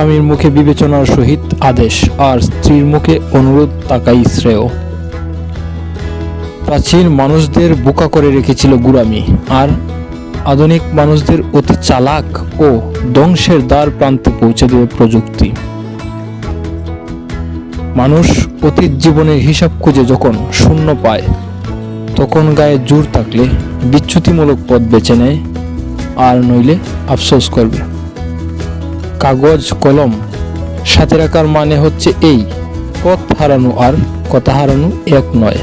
স্বামীর মুখে বিবেচনার সহিত আদেশ, আর স্ত্রীর মুখে অনুরোধ তাকাই শ্রেয়। প্রাচীন মানুষদের বোকা করে রেখেছিল গুরামি আর আধুনিক মানুষদের অতি চালাক ও ধ্বংসের দ্বার প্রান্তে পৌঁছে দেবে প্রযুক্তি। মানুষ অতীত জীবনের হিসাব খুঁজে যখন শূন্য পায়, তখন গায়ে জোর থাকলে বিচ্যুতিমূলক পথ বেছে নেয়, আর নইলে আফসোস করবে। কাগজ, কলম, সাথে রাখার মানে হচ্ছে এই, পথ হারানো আর কথা হারানো এক নয়।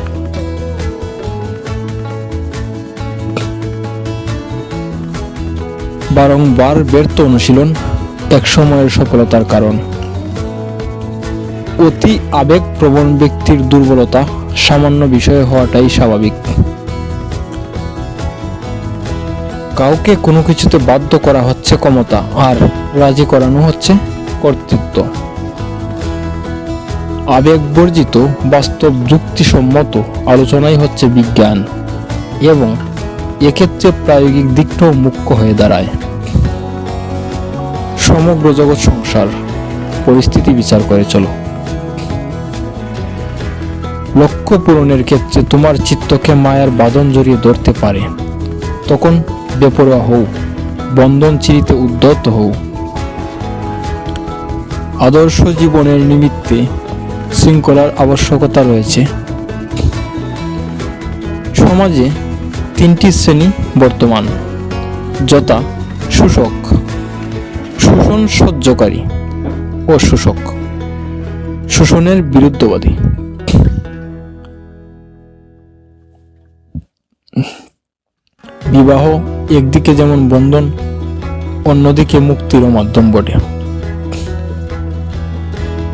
বারংবার ব্যর্থ অনুশীলন এক সময়ের সফলতার কারণ। অতি আবেগপ্রবণ ব্যক্তির দুর্বলতা সামান্য বিষয়ে হওয়াটাই স্বাভাবিক। কাউকে কোনো কিছুতে বাধ্য করা হচ্ছে ক্ষমতা আর রাজি করানো হচ্ছে কর্তৃত্ব। আবেগবর্জিত, বাস্তব যুক্তিসম্মত আলোচনাই হচ্ছে বিজ্ঞান এবং এক্ষেত্রে প্রায়োগিক দিকটাও মুখ্য হয়ে দাঁড়ায়। সমগ্র জগৎ সংসার, পরিস্থিতি বিচার করে চলো। লক্ষ্য পূরণের ক্ষেত্রে তোমার চিত্তকে মায়ার বাঁধন জড়িয়ে ধরতে পারে। তখন বেপরোয়া হও, বন্ধন চিরিতে উদ্যত হও। আদর্শ জীবনের নিমিত্তে শৃঙ্খলার আবশ্যকতা রয়েছে। সমাজে তিনটি শ্রেণি বর্তমান, যথা শোষক, শোষণ সহ্যকারী ও শোষক, শোষণের বিরুদ্ধবাদী। বিবাহ একদিকে যেমন বন্ধন, অন্যদিকে মুক্তিরও মাধ্যম বটে।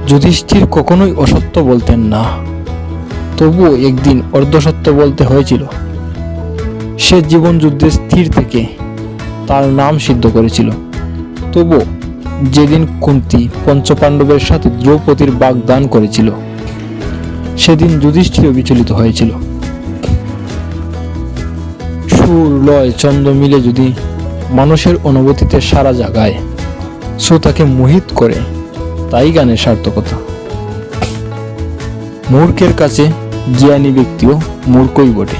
যুধিষ্ঠির কখনোই অসত্য বলতেন না, তবুও একদিন অর্ধসত্য বলতে হয়েছিল। সে জীবন যুদ্ধে স্থির থেকে তার নাম সিদ্ধ করেছিল। তবু যেদিন কুন্তি পঞ্চপাণ্ডবের সাথে দ্রৌপদীর বাগদান করেছিল, সেদিন যুধিষ্ঠিরও বিচলিত হয়েছিল। সুর লয় ছন্দ মিলে যদি মানুষের অনুভূতিতে সারা জাগায় শ্রোতাকে মোহিত করে, তাই গানের সার্থকতা। মূর্খের কাছে জ্ঞানী ব্যক্তিও মূর্খই বটে।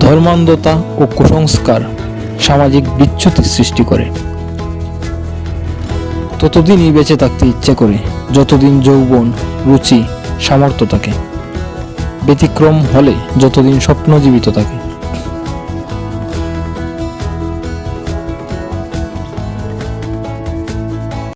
ধর্মান্ধতা ও কুসংস্কার সামাজিক বিচ্যুতি সৃষ্টি করে। ততদিনই বেঁচে থাকতে ইচ্ছে করে, যতদিন যৌবন, রুচি, সামর্থ্য থাকে। ব্যতিক্রম হলে যতদিন স্বপ্ন জীবিত থাকে।